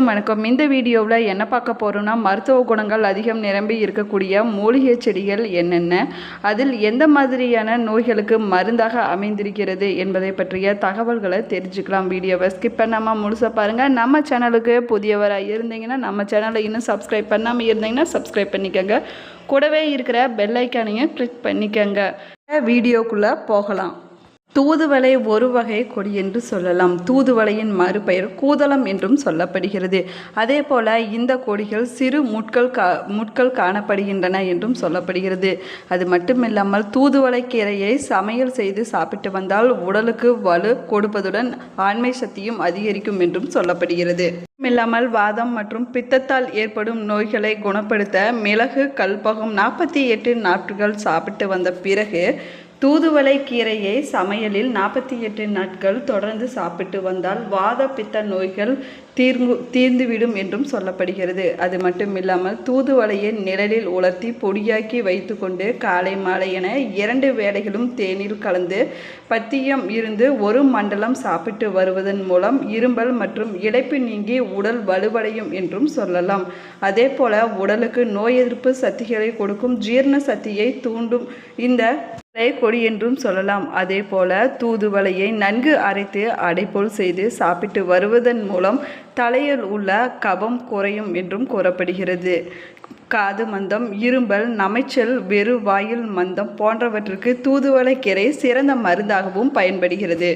வணக்கம். இந்த வீடியோவில் என்ன பார்க்க போகிறோம்னா மருத்துவ குணங்கள் அதிகம் நிரம்பி இருக்கக்கூடிய மூலிகை செடிகள் என்னென்ன அதில் எந்த மாதிரியான நோய்களுக்கு மருந்தாக அமைந்திருக்கிறது என்பதை பற்றிய தகவல்களை தெரிஞ்சுக்கலாம். வீடியோவை ஸ்கிப் பண்ணாமல் முழுசாக பாருங்கள் நம்ம சேனலுக்கு புதியவராக இருந்தீங்கன்னா நம்ம சேனலை இன்னும் சப்ஸ்கிரைப் பண்ணாமல் இருந்தீங்கன்னா சப்ஸ்கிரைப் பண்ணிக்கோங்க. கூடவே இருக்கிற பெல் ஐக்கானையும் கிளிக் பண்ணிக்கோங்க. வீடியோக்குள்ளே போகலாம். தூதுவளை ஒரு வகை கொடி என்று சொல்லலாம். தூதுவளையின் மறுபெயர் கூதளம் என்றும் சொல்லப்படுகிறது. அதே போல இந்த கொடிகள் சிறு முட்கள் கா முட்கள் காணப்படுகின்றன என்றும் சொல்லப்படுகிறது. அது மட்டுமில்லாமல் தூதுவளை கீரையை சமையல் செய்து சாப்பிட்டு வந்தால் உடலுக்கு வலு கொடுப்பதுடன் ஆண்மை சக்தியும் அதிகரிக்கும் என்றும் சொல்லப்படுகிறது. இல்லாமல் வாதம் மற்றும் பித்தத்தால் ஏற்படும் நோய்களை குணப்படுத்த மிளகு கல்பகம் நாற்பத்தி எட்டு நாட்கள் சாப்பிட்டு வந்த பிறகு தூதுவளை கீரையை சமையலில் நாற்பத்தி எட்டு நாட்கள் தொடர்ந்து சாப்பிட்டு வந்தால் வாத பித்த நோய்கள் தீர்ந்து தீர்ந்துவிடும் என்றும் சொல்லப்படுகிறது. அது மட்டும் இல்லாமல் தூதுவளையை நிழலில் உலர்த்தி பொடியாக்கி வைத்துக்கொண்டு காலை மாலை என இரண்டு வேளைகளும் தேநீர் கலந்து பத்தியம் இருந்து ஒரு மண்டலம் சாப்பிட்டு வருவதன் மூலம் இரும்பல் மற்றும் இழைப்பு நீங்கி உடல் வலுவடையும் என்றும் சொல்லலாம். அதே போல உடலுக்கு நோய் எதிர்ப்பு சக்திகளை கொடுக்கும் ஜீரண சக்தியை தூண்டும் இந்த கொடி என்றும் சொல்லலாம். அதே போல தூதுவளையை நன்கு அரைத்து அடைப்போல் செய்து சாப்பிட்டு வருவதன் மூலம் தலையில் உள்ள கபம் குறையும் என்றும் கூறப்படுகிறது. காது மந்தம் இரும்பல் நமைச்சல் வெறு வாயில் மந்தம் போன்றவற்றுக்கு தூதுவளை கீரை சிறந்த மருந்தாகவும் பயன்படுகிறது.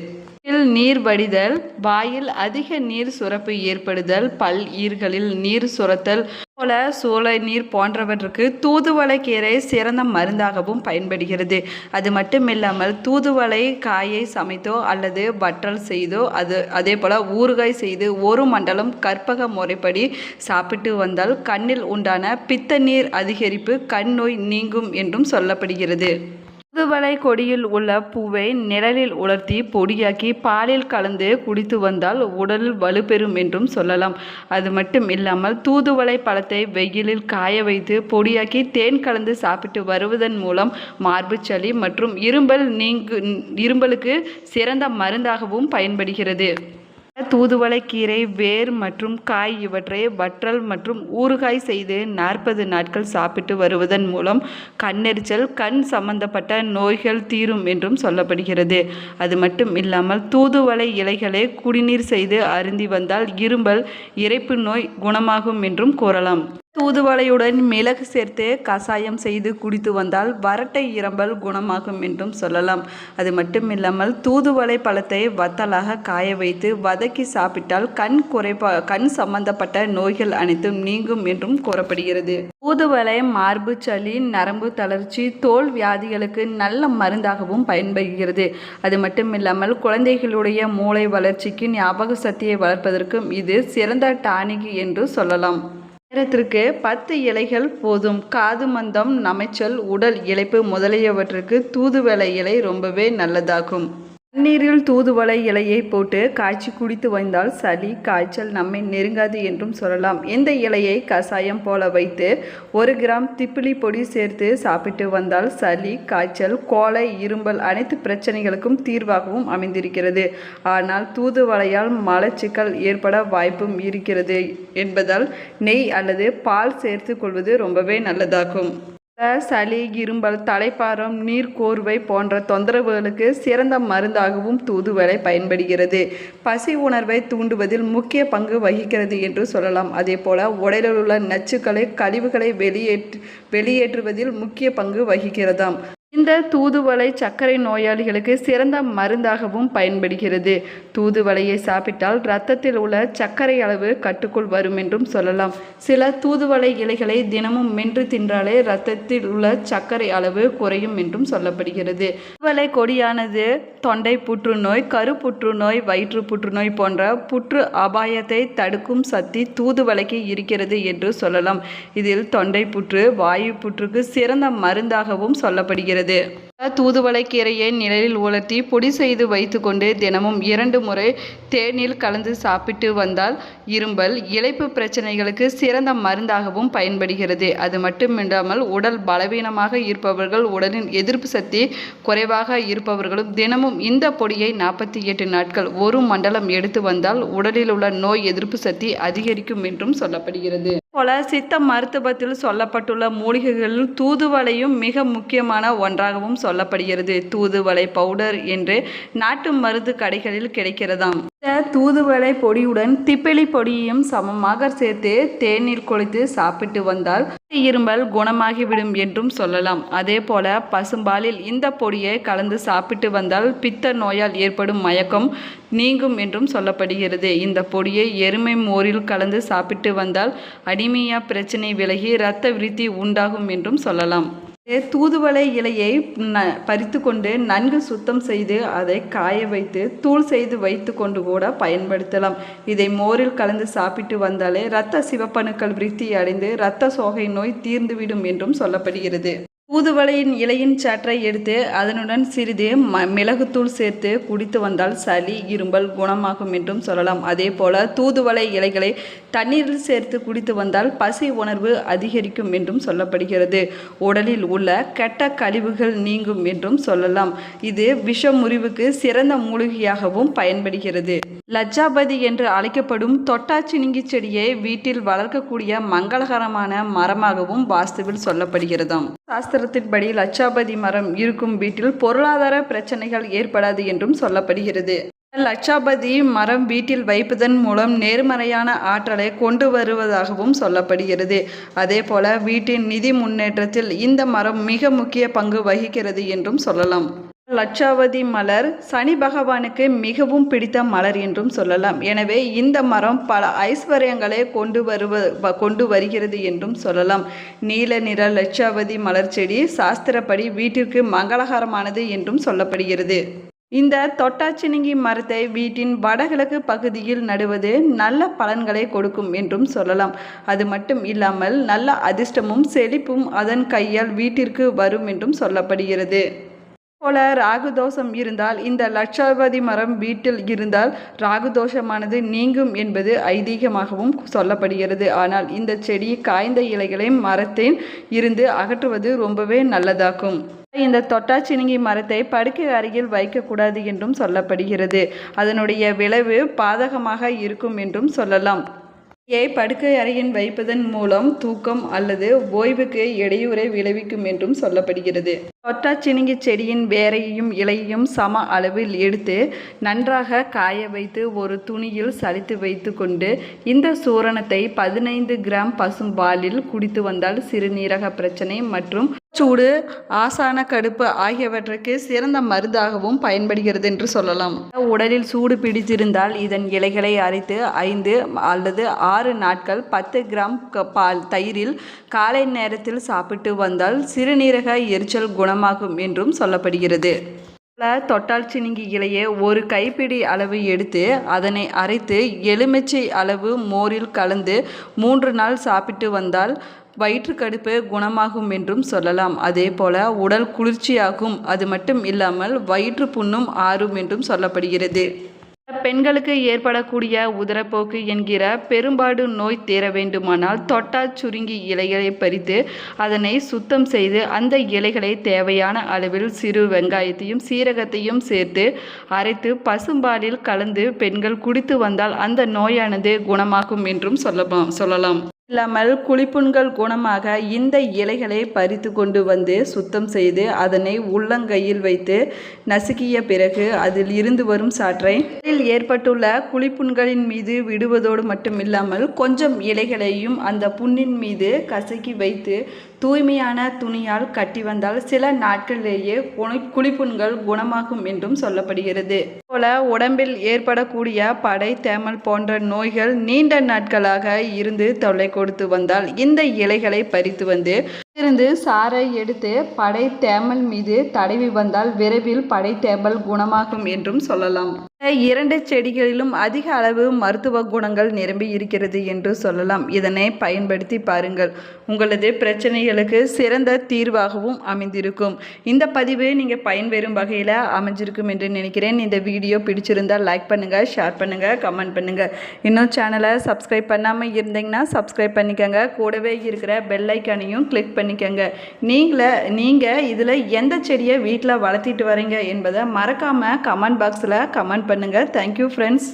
மூக்கில் நீர் வடிதல் வாயில் அதிக நீர் சுரப்பு ஏற்படுதல் பல் ஈர்களில் நீர் சுரத்தல் போல சோலை நீர் போன்றவற்றுக்கு தூதுவளை கீரை சிறந்த மருந்தாகவும் பயன்படுகிறது. அது மட்டுமில்லாமல் தூதுவளை காயை சமைத்தோ அல்லது வற்றல் செய்தோ அது அதே போல் ஊறுகாய் செய்து ஒரு மண்டலம் கற்பக முறைப்படி சாப்பிட்டு வந்தால் கண்ணில் உண்டான பித்த நீர் அதிகரிப்பு கண் நோய் நீங்கும் என்றும் சொல்லப்படுகிறது. தூதுவளை கொடியில் உள்ள பூவை நிழலில் உலர்த்தி பொடியாக்கி பாலில் கலந்து குடித்து வந்தால் உடல் வலுப்பெறும் என்றும் சொல்லலாம். அது மட்டும் இல்லாமல் தூதுவளை பழத்தை வெயிலில் காய வைத்து பொடியாக்கி தேன் கலந்து சாப்பிட்டு வருவதன் மூலம் மார்பு சளி மற்றும் இரும்பல் நீங்கு இரும்பலுக்கு சிறந்த மருந்தாகவும் பயன்படுகிறது. தூதுவளை கீரை வேர் மற்றும் காய் இவற்றை வற்றல் மற்றும் ஊறுகாய் செய்து நாற்பது நாட்கள் சாப்பிட்டு வருவதன் மூலம் கண்ணெரிச்சல் கண் சம்பந்தப்பட்ட நோய்கள் தீரும் என்றும் சொல்லப்படுகிறது. அது மட்டும் இல்லாமல் தூதுவளை இலைகளை குடிநீர் செய்து அருந்தி வந்தால் இரும்பல் இறைப்பு நோய் குணமாகும் என்றும் கூறலாம். தூதுவளையுடன் மிளகு சேர்த்து கசாயம் செய்து குடித்து வந்தால் வறட்டை இரம்பல் குணமாகும் என்றும் சொல்லலாம். அது மட்டும் இல்லாமல் தூதுவளை பழத்தை வத்தலாக காய வைத்து வதக்கி சாப்பிட்டால் கண் குறைபா கண் சம்பந்தப்பட்ட நோய்கள் அனைத்தும் நீங்கும் என்றும் கூறப்படுகிறது. தூதுவளை மார்பு சளி நரம்பு தளர்ச்சி தோல் வியாதிகளுக்கு நல்ல மருந்தாகவும் பயன்படுகிறது. அது மட்டும் இல்லாமல் குழந்தைகளுடைய மூளை வளர்ச்சிக்கு ஞாபக சக்தியை வளர்ப்பதற்கும் இது சிறந்த டானிக் என்று சொல்லலாம். நேரத்திற்கு பத்து இலைகள் போதும். காது மந்தம் நமைச்சல் உடல் இளைப்பு முதலியவற்றுக்கு தூதுவளை இலை ரொம்பவே நல்லதாகும். தண்ணீரில் தூதுவளை இலையை போட்டு காய்ச்சி குடித்து வந்தால் சளி காய்ச்சல் நம்மை நெருங்காது என்றும் சொல்லலாம். இந்த இலையை கசாயம் போல வைத்து ஒரு கிராம் திப்பிலி பொடி சேர்த்து சாப்பிட்டு வந்தால் சளி காய்ச்சல் கோலை இரும்பல் அனைத்து பிரச்சனைகளுக்கும் தீர்வாகவும் அமைந்திருக்கிறது. ஆனால் தூதுவளையால் மலச்சிக்கல் ஏற்பட வாய்ப்பும் இருக்கிறது என்பதால் நெய் அல்லது பால் சேர்த்து கொள்வது ரொம்பவே நல்லதாகும். சளி இரும்பல் தலைப்பாரம் நீர்க்கோர்வை போன்ற தொந்தரவுகளுக்கு சிறந்த மருந்தாகவும் தூதுவளை பயன்படுகிறது. பசி உணர்வை தூண்டுவதில் முக்கிய பங்கு வகிக்கிறது என்று சொல்லலாம். அதே போல உடலில் உள்ள நச்சுக்களை கழிவுகளை வெளியேற்று வெளியேற்றுவதில் முக்கிய பங்கு வகிக்கிறதாம். இந்த தூதுவளை சர்க்கரை நோயாளிகளுக்கு சிறந்த மருந்தாகவும் பயன்படுகிறது. தூதுவளையை சாப்பிட்டால் இரத்தத்தில் உள்ள சர்க்கரை அளவு கட்டுக்குள் வரும் என்றும் சொல்லலாம். சில தூதுவளை இலைகளை தினமும் மென்று தின்றாலே இரத்தத்தில் உள்ள சர்க்கரை அளவு குறையும் என்றும் சொல்லப்படுகிறது. தூதுவளை கொடியானது தொண்டை புற்றுநோய் கரு புற்றுநோய் வயிற்று புற்றுநோய் போன்ற புற்று அபாயத்தை தடுக்கும் சக்தி தூதுவளைக்கு இருக்கிறது என்று சொல்லலாம். இதில் தொண்டை புற்று வாயு புற்றுக்கு சிறந்த மருந்தாகவும் சொல்லப்படுகிறது. சொல்லப்படுகிறது தூதுவளை கீரையை நிழலில் உலர்த்தி பொடி செய்து வைத்துக்கொண்டு தினமும் இரண்டு முறை தேனில் கலந்து சாப்பிட்டு வந்தால் இரும்பல் இழைப்பு பிரச்சனைகளுக்கு சிறந்த மருந்தாகவும் பயன்படுகிறது. அது மட்டுமில்லாமல் உடல் பலவீனமாக இருப்பவர்கள் உடலின் எதிர்ப்பு சக்தி குறைவாக இருப்பவர்களும் தினமும் இந்த பொடியை நாற்பத்தி எட்டு நாட்கள் ஒரு மண்டலம் எடுத்து வந்தால் உடலில் உள்ள நோய் எதிர்ப்பு சக்தி அதிகரிக்கும் என்றும் சொல்லப்படுகிறது. போல சித்த மருத்துவத்தில் சொல்லப்பட்டுள்ள மூலிகைகளில் தூதுவளையும் மிக முக்கியமான ஒன்றாகவும் சொல்லப்படுகிறது. தூதுவளை பவுடர் என்று நாட்டு மருந்து கடைகளில் கிடைக்கிறதாம். தூதுவளை பொடியுடன் திப்பிலி பொடியையும் சமமாக சேர்த்து தேநீர் கொளித்து சாப்பிட்டு வந்தால் இருமல் குணமாகிவிடும் என்றும் சொல்லலாம். அதே போல பசும்பாலில் இந்த பொடியை கலந்து சாப்பிட்டு வந்தால் பித்த நோயால் ஏற்படும் மயக்கம் நீங்கும் என்றும் சொல்லப்படுகிறது. இந்த பொடியை எருமை மோரில் கலந்து சாப்பிட்டு வந்தால் அடிமையா பிரச்சனை விலகி இரத்த விருத்தி உண்டாகும் என்றும் சொல்லலாம். தூதுவளை இலையை ந பறித்து கொண்டு நன்கு சுத்தம் செய்து அதை காய வைத்து தூள் செய்து வைத்து கொண்டு கூட பயன்படுத்தலாம். இதை மோரில் கலந்து சாப்பிட்டு வந்தாலே இரத்த சிவப்பணுக்கள் விருத்தி அடைந்து இரத்த சோகை நோய் தீர்ந்துவிடும் என்றும் சொல்லப்படுகிறது. தூதுவளையின் இலையின் சாற்றை எடுத்து அதனுடன் சிறிது ம மிளகுத்தூள் சேர்த்து குடித்து வந்தால் சளி இரும்பல் குணமாகும் என்றும் சொல்லலாம். அதே போல தூதுவளை இலைகளை தண்ணீரில் சேர்த்து குடித்து வந்தால் பசி உணர்வு அதிகரிக்கும் என்றும் சொல்லப்படுகிறது. உடலில் உள்ள கெட்ட கழிவுகள் நீங்கும் என்றும் சொல்லலாம். இது விஷமுறிவுக்கு சிறந்த மூலிகையாகவும் பயன்படுகிறது. லஜ்ஜாபதி என்று அழைக்கப்படும் தொட்டாச்சினிங்கி செடியை வீட்டில் வளர்க்கக்கூடிய மங்களகரமான மரமாகவும் வாஸ்துவில் சொல்லப்படுகிறதாம். சாஸ்திரத்தின்படி லட்சாபதி மரம் இருக்கும் வீட்டில் பொருளாதார பிரச்சனைகள் ஏற்படாது என்றும் சொல்லப்படுகிறது. லட்சாபதி மரம் வீட்டில் வைப்பதன் மூலம் நேர்மறையான ஆற்றலை கொண்டு வருவதாகவும் சொல்லப்படுகிறது. அதே போல வீட்டின் நிதி முன்னேற்றத்தில் இந்த மரம் மிக முக்கிய பங்கு வகிக்கிறது என்றும் சொல்லலாம். லட்சாவதி மலர் சனி பகவானுக்கு மிகவும் பிடித்த மலர் என்றும் சொல்லலாம். எனவே இந்த மரம் பல ஐஸ்வர்யங்களை கொண்டு வருவ கொண்டு வருகிறது என்றும் சொல்லலாம். நீல நிற லட்சாவதி மலர் செடி சாஸ்திரப்படி வீட்டிற்கு மங்களகரமானது என்றும் சொல்லப்படுகிறது. இந்த தொட்டாச்சினிங்கி மரத்தை வீட்டின் வடகிழக்கு பகுதியில் நடுவது நல்ல பலன்களை கொடுக்கும் என்றும் சொல்லலாம். அது மட்டும் இல்லாமல் நல்ல அதிர்ஷ்டமும் செழிப்பும் அதன் கையால் வீட்டிற்கு வரும் என்றும் சொல்லப்படுகிறது. போல ராகு தோஷம் இருந்தால் இந்த லட்சாபதி மரம் வீட்டில் இருந்தால் ராகு தோஷமானது நீங்கும் என்பது ஐதீகமாகவும் சொல்லப்படுகிறது. ஆனால் இந்த செடி காய்ந்த இலைகளை மரத்தின் இருந்து அகற்றுவது ரொம்பவே நல்லதாக்கும் இந்த தொட்டாச்சினிங்கி மரத்தை படுக்கை அருகில் வைக்கக்கூடாது என்றும் சொல்லப்படுகிறது. அதனுடைய விளைவு பாதகமாக இருக்கும் என்றும் சொல்லலாம். ஏ படுக்கை அறையின் வைப்பதன் மூலம் தூக்கம் அல்லது ஓய்வுக்கு இடையூறை விளைவிக்கும் என்றும் சொல்லப்படுகிறது. தொட்டாச்சினிங்கி செடியின் வேரையும் இலையையும் சம அளவில் எடுத்து நன்றாக காய வைத்து ஒரு துணியில் சலித்து வைத்து கொண்டு இந்த சூரணத்தை பதினைந்து கிராம் பசும்பாலில் குடித்து வந்தால் சிறுநீரக பிரச்சனை மற்றும் சூடு ஆசான கடுப்பு ஆகியவற்றுக்கு சிறந்த மருந்தாகவும் பயன்படுகிறது என்று சொல்லலாம். உடலில் சூடு பிடித்திருந்தால் இதன் இலைகளை அரைத்து ஐந்து அல்லது ஆறு நாட்கள் பத்து கிராம் க- பால் தயிரில் காலை நேரத்தில் சாப்பிட்டு வந்தால் சிறுநீரக எரிச்சல் குணம் பலமாகும் என்றும் சொல்லப்படுகிறது. பல தொட்டால் சினிங்கி இலையை ஒரு கைப்பிடி அளவு எடுத்து அதனை அரைத்து எலுமிச்சை அளவு மோரில் கலந்து மூன்று நாள் சாப்பிட்டு வந்தால் வயிற்றுக்கடுப்பு குணமாகும் என்றும் சொல்லலாம். அதே போல உடல் குளிர்ச்சியாகும். அது மட்டும் இல்லாமல் வயிற்று புண்ணும் ஆறும் என்றும் சொல்லப்படுகிறது. பெண்களுக்கு ஏற்படக்கூடிய உதரப்போக்கு என்கிற பெரும்பாடு நோய் தீர வேண்டுமானால் தொட்டா சுருங்கி இலைகளை பறித்து அதனை சுத்தம் செய்து அந்த இலைகளை தேவையான அளவில் சிறு வெங்காயத்தையும் சீரகத்தையும் சேர்த்து அரைத்து பசும்பாலில் கலந்து பெண்கள் குடித்து வந்தால் அந்த நோயானது குணமாகும் என்றும் சொல்லலாம் சொல்லலாம். இல்லாமல் குளிப்புண்கள் குணமாக இந்த இலைகளை பறித்து கொண்டு வந்து சுத்தம் செய்து அதனை உள்ளங்கையில் வைத்து நசுக்கிய பிறகு அதில் இருந்து வரும் சாற்றை உடலில் ஏற்பட்டுள்ள குழிப்புண்களின் மீது விடுவதோடு மட்டுமில்லாமல் கொஞ்சம் இலைகளையும் அந்த புண்ணின் மீது கசக்கி வைத்து தூய்மையான துணியால் கட்டி வந்தால் சில நாட்களிலேயே குழிப்புண்கள் குணமாகும் என்றும் சொல்லப்படுகிறது. போல உடம்பில் ஏற்படக்கூடிய படை தேமல் போன்ற நோய்கள் நீண்ட நாட்களாக இருந்து தொல்லை கொடுத்து வந்தால் இந்த இலைகளை பறித்து வந்து இருந்து சாறை எடுத்து படை தேமல் மீது தடவி வந்தால் விரைவில் படை தேமல் குணமாகும் என்றும் சொல்லலாம். இந்த இரண்டு செடிகளிலும் அதிக அளவு மருத்துவ குணங்கள் நிரம்பி இருக்கிறது என்று சொல்லலாம். இதனை பயன்படுத்தி பாருங்கள். உங்களது பிரச்சனைகளுக்கு சிறந்த தீர்வாகவும் அமைந்திருக்கும். இந்த பதிவு நீங்கள் பயன்பெறும் வகையில் அமைஞ்சிருக்கும் என்று நினைக்கிறேன். இந்த வீடியோ பிடிச்சிருந்தால் லைக் பண்ணுங்கள் ஷேர் பண்ணுங்கள் கமெண்ட் பண்ணுங்கள் இன்னும் சேனலை சப்ஸ்கிரைப் பண்ணாமல் இருந்தீங்கன்னா சப்ஸ்கிரைப் பண்ணிக்கோங்க. கூடவே இருக்கிற பெல்லைக்கானையும் கிளிக் கிளிக் பண்ணிக்கோங்க. நீங்களே நீங்கள் இதில் எந்த செடியை வீட்டில் வளர்த்திட்டு வரீங்க என்பதை மறக்காமல் கமெண்ட் பாக்ஸில் கமெண்ட் பண்ணுங்கள் தேங்க்யூ ஃப்ரெண்ட்ஸ்